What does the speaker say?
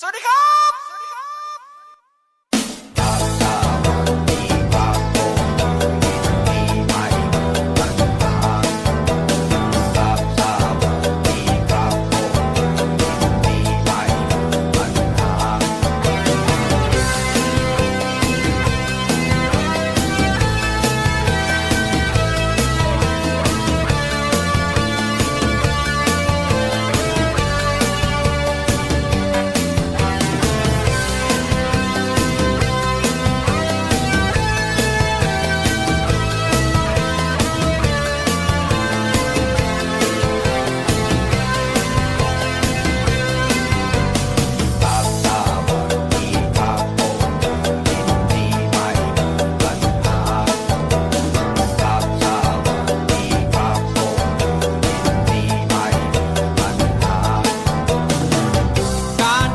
สวัสดีครับ